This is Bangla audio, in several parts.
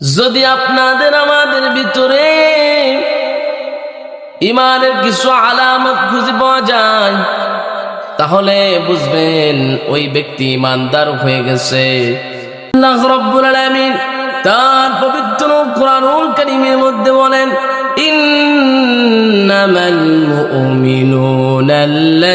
যদি আপনাদের আমাদের ভিতরে ইমানের কিছু আলামত খুঁজে পাওয়া যায়, তাহলে বুঝবেন ওই ব্যক্তি ইমানদার হয়ে গেছে। তার পবিত্র কোরআন কারিমের মধ্যে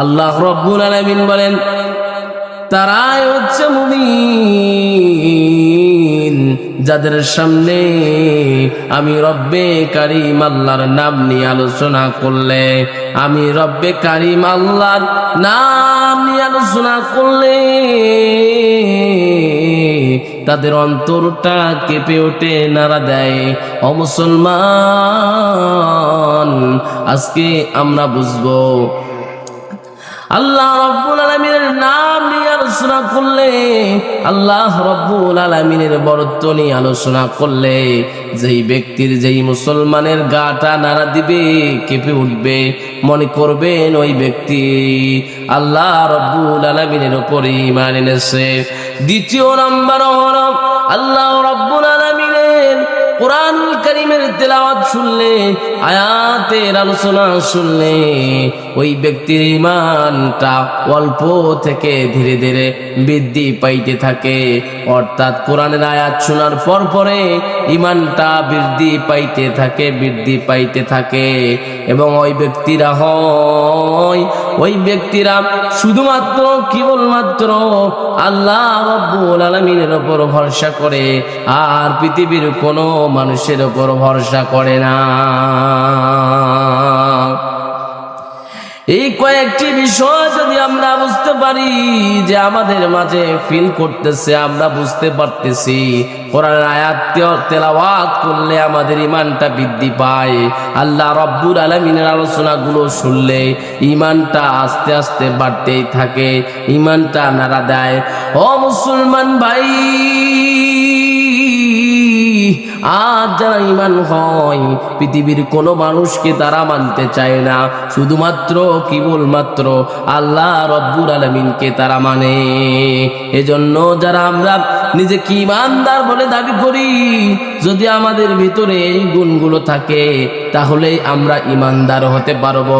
আল্লাহ রব্বুল আলামিন বলেন, তারাই হচ্ছে মুমিন, যাদের সামনে আমি রব্বে কারিম আল্লাহর নাম নিয়ে আলোচনা করলে, আমি রব্বে কারিম আল্লাহর নাম নিয়ে আলোচনা করলে, তাদের অন্তরটা কেঁপে ওঠে, নাড়া দেয়। ও মুসলমান, আজকে আমরা বুঝব আল্লাহ রব্বুল আলমিনের নাম নিয়ে আলোচনা করলে, আল্লাহ রব্বুল আলমিনের বরত্ব নিয়ে আলোচনা করলে, যেই ব্যক্তির যেই মুসলমানের গাটা নাড়া দিবে, কেঁপে উঠবে, মনে করবেন ওই ব্যক্তি আল্লাহ রব্বুল আলমিনের উপরে ইমান এনেছে। দ্বিতীয় নাম্বার হল, আল্লাহ রব্বুল আলমিনের কোরআনুল করিমের তেলাওয়াত শুনলে, আয়াতের আলোচনা শুনলে, ওই ব্যক্তির ইমানটা অল্প থেকে ধীরে ধীরে বৃদ্ধি পাইতে থাকে। অর্থাৎ কোরআনের আয়াত শোনার পর পরে ইমানটা বৃদ্ধি পাইতে থাকে, বৃদ্ধি পাইতে থাকে। এবং ওই ব্যক্তিরা হয়, ওই ব্যক্তিরা শুধুমাত্র কেবলমাত্র আল্লাহ রব্বুল আলমিনের ওপর ভরসা করে, আর পৃথিবীর কোনো মানুষের ওপর ভরসা করে না। এই কয়েকটি বিষয় যদি আমরা বুঝতে পারি যে আমাদের মাঝে ফিল করতেছে, আমরা বুঝতে পারতেছি কোরআন আয়াত করলে আমাদের ইমানটা বৃদ্ধি পায়। আল্লাহ রব্বুর আলমিনের আলোচনাগুলো শুনলে ইমানটা আস্তে আস্তে বাড়তেই থাকে ইমানটা নাড়া দেয়। ও মুসলমান ভাই আর যারা ইমান হয়, পৃথিবীর কোনো মানুষকে তারা মানতে চায় না। শুধুমাত্র, কেবলমাত্র আল্লাহ রব্বুর আলমিনকে তারা মানে। এজন্য যারা আমরা নিজেকে ইমানদার বলে দাবি করি, যদি আমাদের ভিতরে এই গুণগুলো থাকে, তাহলে আমরা ইমানদার হতে পারব।